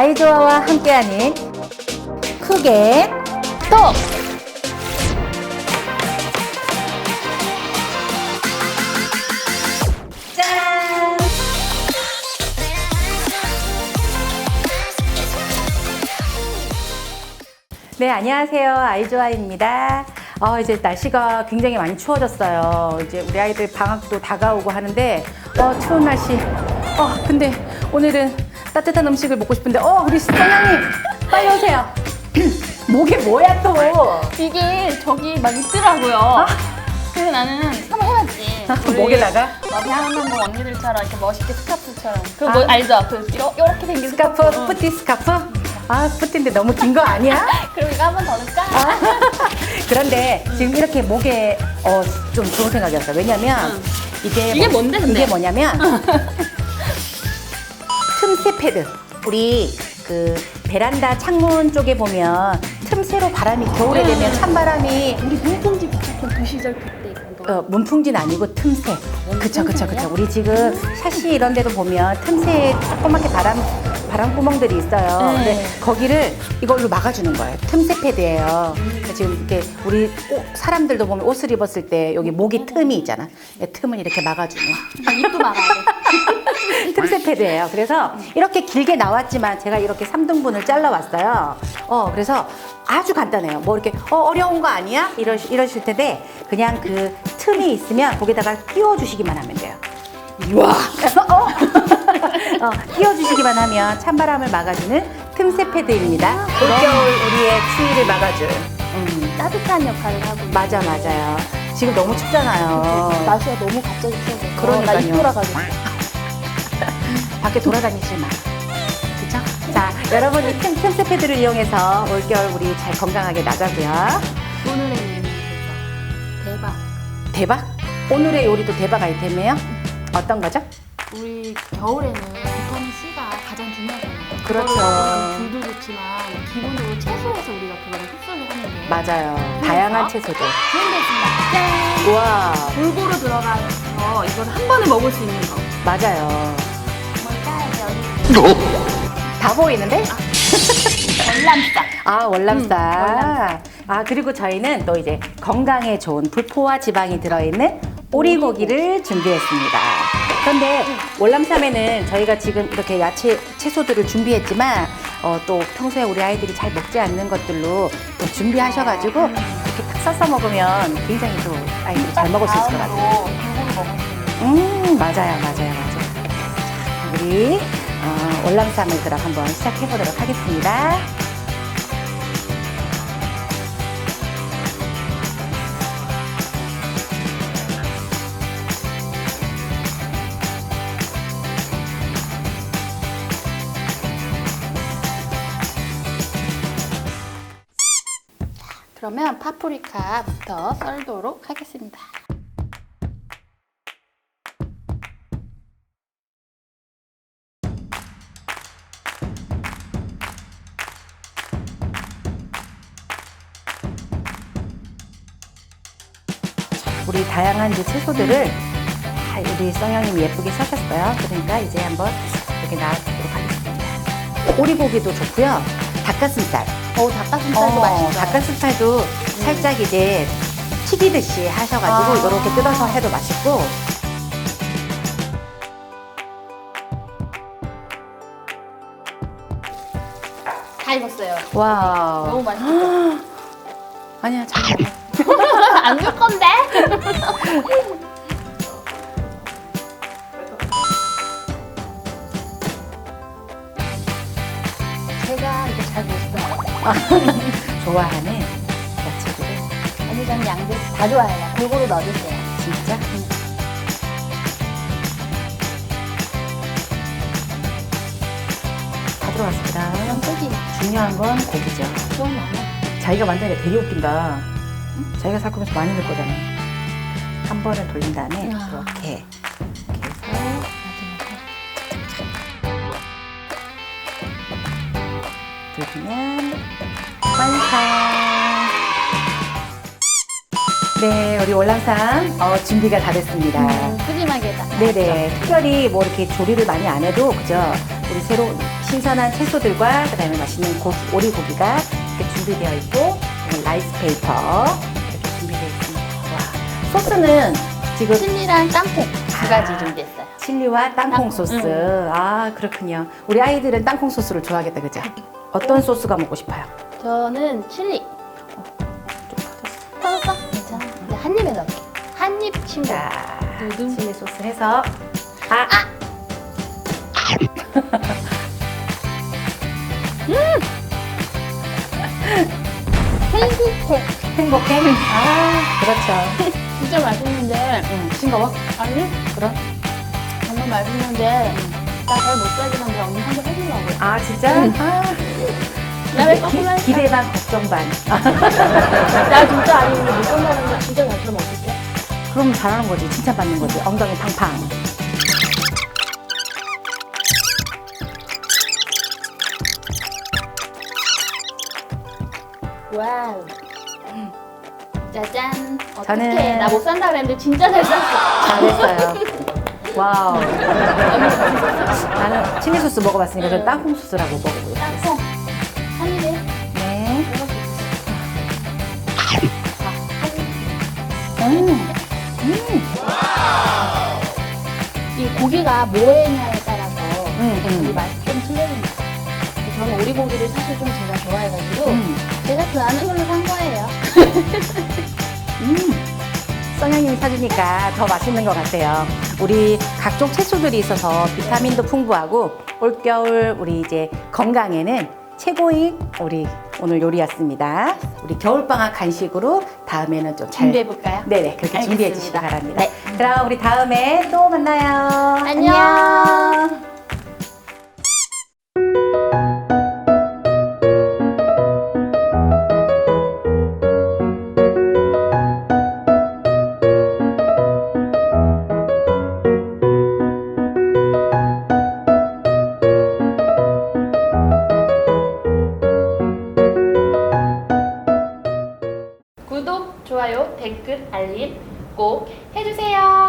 아이조아와 함께하는 크게 또 짠! 네, 안녕하세요. 아이조아입니다. 어, 이제 날씨가 굉장히 많이 추워졌어요. 이제 우리 아이들 방학도 다가오고 하는데, 어, 추운 날씨. 어, 근데 오늘은 따뜻한 음식을 먹고 싶은데, 어, 우리 사장님, 빨리 오세요. 목에 뭐야 또? 이게 저기 막 있더라고요. 그래서 나는 한번 해봤지. 우리 목에다가? 어, 대한민국 언니들처럼 이렇게 멋있게 스카프처럼. 그거 뭐 알죠? 그 이러- 이렇게 생긴 스카프, 응. 스푸티 스카프? 아, 스푸티인데 너무 긴 거 아니야? 그럼 이거 한 번 더 넣을까? 그런데 지금 이렇게 목에 어, 좀 좋은 생각이었어요. 왜냐면 응. 이게 이게 뭔데, 근데? 이게 뭐냐면 틈새 패드. 우리 그 베란다 창문 쪽에 보면 틈새로 바람이 겨울에 되면 찬바람이 우리 문풍지 붙였던 그 시절 그때 그거. 어, 문풍지는 아니고 틈새. 그쵸, 그쵸, 그쵸. 우리 지금 샤시 이런 데도 보면 틈새에 조그맣게 바람, 바람 구멍들이 있어요. 네. 근데 거기를 이걸로 막아주는 거예요. 틈새 패드예요. 그러니까 지금 이렇게 우리 옷- 사람들도 보면 옷을 입었을 때 여기 목이 틈이 있잖아. 이 틈을 이렇게 막아주는. 아, 입도 막아야 돼. 틈새 패드예요. 그래서 이렇게 길게 나왔지만 제가 이렇게 3등분을 잘라왔어요. 어, 그래서 아주 간단해요. 뭐 이렇게 어, 어려운 거 아니야? 이러, 이러실 텐데 그냥 그 틈이 있으면 거기다가 끼워주시기만 하면 돼요. 와! 어? 어, 끼워주시기만 하면 찬바람을 막아주는 틈새 패드입니다. 올겨울 우리의 추위를 막아줄. 음, 따뜻한 역할을 하고. 맞아, 맞아요. 지금 너무 춥잖아요. 날씨가 너무 갑자기 추워져서. 그러니까요. 나입 돌아가지고. 밖에 돌아다니지 마. 그죠? 자, 여러분 이 틈, 틈새 패드를 이용해서 올겨울 우리 잘 건강하게 나가고요. 오늘의 메뉴 대박. 대박? 오늘의 요리도 대박 아이템이에요? 어떤 거죠? 우리 겨울에는 비타민 C가 가장 중요하잖아요. 그렇죠. 줄도 좋지만 기본적으로 채소에서 우리가 그거를 흡수를 하는데 맞아요. 다양한 채소들. 그런 게 있습니다. 짠! 우와, 골고루 들어가서 이걸 한 번에 먹을 수 있는 거. 맞아요. 뭘까요? 다 보이는데? 월남쌈. 아, 월남쌈. 음, 월남쌈. 아, 그리고 저희는 또 이제 건강에 좋은 불포화 지방이 들어있는 오리고기를 준비했습니다. 그런데 월남쌈에는 저희가 지금 이렇게 야채, 채소들을 준비했지만 어, 또 평소에 우리 아이들이 잘 먹지 않는 것들로 또 준비하셔가지고 이렇게 탁 싸서 먹으면 굉장히 또 아이들이 잘 먹을 수 있을 것 같아요. 음, 맞아요, 맞아요, 맞아요. 자, 우리 어, 월남쌈을 그럼 한번 시작해 보도록 하겠습니다. 그러면 파프리카부터 썰도록 하겠습니다. 우리 다양한 이제 채소들을 다 우리 성형님 예쁘게 써셨어요. 그러니까 이제 한번 이렇게 나와보도록 하겠습니다. 오리고기도 좋고요. 닭가슴살. 어, 닭가슴살도 어, 맛있죠. 닭가슴살도 살짝 이제 튀기듯이 하셔가지고 아. 이렇게 뜯어서 해도 맛있고. 다 익었어요. 와. 너무 맛있죠. 아니야, 잘. 안줄 건데? 좋아하는 야채들을 언니 저는 양들 다 좋아해요. 골고루 넣어주세요. 진짜 다 들어갔습니다. 그럼 고기 중요한 건 고기죠. 좀 많아. 자기가 만드니까 되게 웃긴다. 자기가 살 거면서 많이 넣을 거잖아. 한 번을 돌린 다음에 아. 이렇게 돌리면 완성. 네, 우리 월남쌈 어, 준비가 다 됐습니다. 음, 푸짐하게 다. 네네. 특별히 뭐 이렇게 조리를 많이 안 해도 그죠? 우리 새로 신선한 채소들과 그다음에 맛있는 고기, 오리고기가 이렇게 준비되어 있고 그리고 라이스 페이퍼 이렇게 준비되어 있습니다. 와, 소스는 지금 칠리랑 땅콩 두 가지 준비했어요. 칠리와 땅콩 소스. 아 그렇군요. 우리 아이들은 땅콩 소스를 좋아하겠다, 그죠? 어떤 소스가 먹고 싶어요? 저는 칠리. 터졌어? 괜찮아. 이제 한 입에 넣을게. 한입 친구. 자, 두둥. 칠리 소스 해서 아, 행복해. 행복해. 아 그렇죠. 진짜 맛있는데. 응, 싱거워? 아니? 그럼? 정말 맛있는데. 나 잘 못 살게 만데 언니 한번 해주려고. 아 진짜? 아, 나왜 거꾸로 할까? 기, 대 반, 걱정 반. 나 진짜 아니면 못 산다는 거 진짜 잘 들으면 어떡해? 그럼 잘하는 거지. 칭찬받는 거지. 엉덩이 팡팡. 와우. 짜잔. 어떡해. 저는- 나 못 산다 그랬는데 진짜 잘 샀어. 잘했어요. 와우. 나는 칠리 소스 먹어봤으니까 저 땅콩 소스라고 먹어보고. 땅콩. 한 입에. 네. 입. 음. 이 고기가 뭐에냐에 따라서 음, 음. 이 맛이 좀 틀려진다. 저는 오리고기를 사실 좀 제가 좋아해가지고 음. 제가 좋아하는 걸로 산 거예요. 성향님이 사주니까 더 맛있는 것 같아요. 우리 각종 채소들이 있어서 비타민도 풍부하고 올겨울 우리 이제 건강에는 최고인 우리 오늘 요리였습니다. 우리 겨울방학 간식으로 다음에는 좀 잘. 준비해 볼까요? 네네 그렇게 준비해. 주시기 바랍니다. 네. 그럼 우리 다음에 또 만나요. 안녕. 안녕. 댓글, 알림 꼭 해주세요.